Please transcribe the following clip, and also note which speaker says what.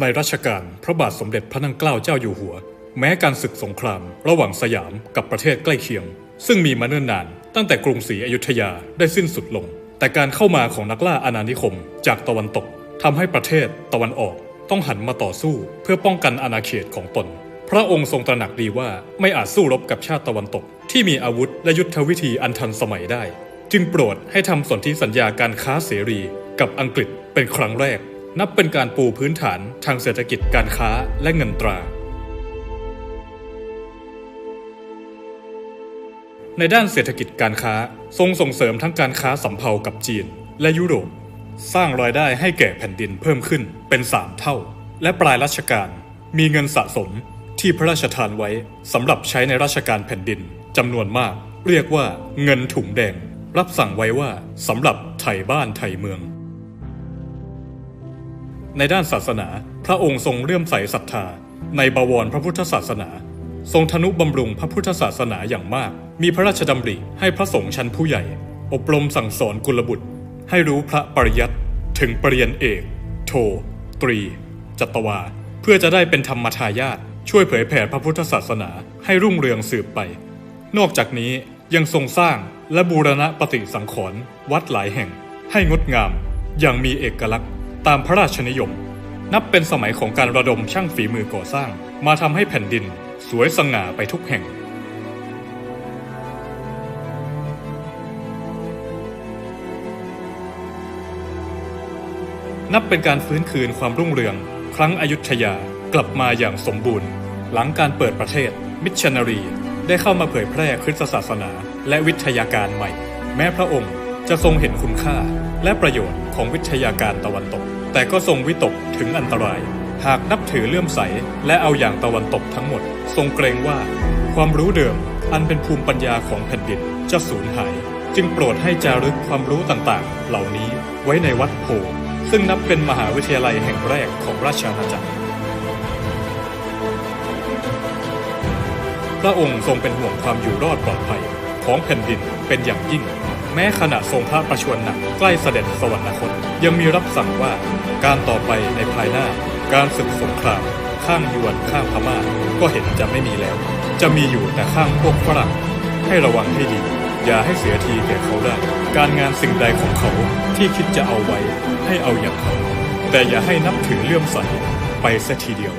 Speaker 1: ในรัชกาลพระบาทสมเด็จพระนั่งเกล้าเจ้าอยู่หัว แม้การศึกสงคราม ระหว่างสยามกับประเทศใกล้เคียง ซึ่งมีมาเนิ่นนาน ตั้งแต่กรุงศรีอยุธยาได้สิ้นสุดลง แต่การเข้ามาของนักล่าอาณานิคม จากตะวันตกทำให้ประเทศตะวันออก ต้องหันมาต่อสู้เพื่อป้องกันอาณาเขตของตน พระองค์ทรงตระหนักดีว่าไม่อาจสู้รบกับชาติตะวันตก ที่มีอาวุธและยุทธวิธีอันทันสมัยได้ จึงโปรดให้ทำสนธิสัญญาการค้าเสรี กับอังกฤษเป็นครั้งแรก นับเป็นการปูพื้นฐานทางเศรษฐกิจการค้าและเงินตรา ในด้านเศรษฐกิจการค้าทรงส่งเสริมทั้งการค้าสำเภากับจีนและยุโรป สร้างรายได้ให้แก่แผ่นดินเพิ่มขึ้นเป็นสามเท่า และปลายรัชกาลมีเงินสะสมที่พระราชทานไว้สำหรับใช้ในราชการแผ่นดินจำนวนมาก เรียกว่าเงินถุงแดง รับสั่งไว้ว่าสำหรับไถ่บ้านไถ่เมือง ในด้านศาสนา พระองค์ทรงเลื่อมใสศรัทธา ในบวรพระพุทธศาสนา ทรงทนุบำรุงพระพุทธศาสนาอย่างมาก มีพระราชดำริให้พระสงฆ์ชั้นผู้ใหญ่ อบรมสั่งสอนกุลบุตร ให้รู้พระปริยัติถึงปริญญาเอก โท ตรี จัตวา เพื่อจะได้เป็นธรรมทายาทช่วยเผยแผ่พระพุทธศาสนาให้รุ่งเรืองสืบไป นอกจากนี้ยังทรงสร้างและบูรณะปฏิสังขรณ์วัดหลายแห่งให้งดงามอย่างมีเอกลักษณ์ ตามพระราชนิยม นับเป็นสมัยของการระดมช่างฝีมือก่อสร้าง มาทำให้แผ่นดินสวยสง่าไปทุกแห่ง นับเป็นการฟื้นคืนความรุ่งเรือง ครั้งอยุธยากลับมาอย่างสมบูรณ์ หลังการเปิดประเทศ มิชชันนารี ได้เข้ามาเผยแพร่คริสตศาสนา และวิทยาการใหม่ แม้พระองค์ จะทรงเห็นคุณค่าและประโยชน์ของวิทยาการตะวันตก แต่ก็ทรงวิตกถึงอันตราย หากนับถือเลื่อมใส และเอาอย่างตะวันตกทั้งหมด ทรงเกรงว่า ความรู้เดิมอันเป็นภูมิปัญญาของแผ่นดินจะสูญหาย จึงโปรดให้จารึกความรู้ต่างๆ เหล่านี้ไว้ในวัดโพธิ์ซึ่งนับเป็นมหาวิทยาลัยแห่งแรกของราชอาณาจักรพระองค์ทรงเป็นห่วงความอยู่รอดปลอดภัยของแผ่นดินเป็นอย่างยิ่ง ม้ขณะทรงพระประชวรหนักใกล้เสด็จสวรรคตยังมีรับสั่งว่าการต่อไปในภายหน้า การศึกสงคราม ข้างยวนข้างพม่าก็เห็นจะไม่มีแล้ว จะมีอยู่แต่ข้างพวกฝรั่ง ให้ระวังให้ดี อย่าให้เสียทีแก่เขาได้ การงานสิ่งใดของเขาที่คิดจะเอาไว้ ให้เอาอย่างเขาแต่อย่าให้นับถือเลื่อมใสไปเสียทีเดียว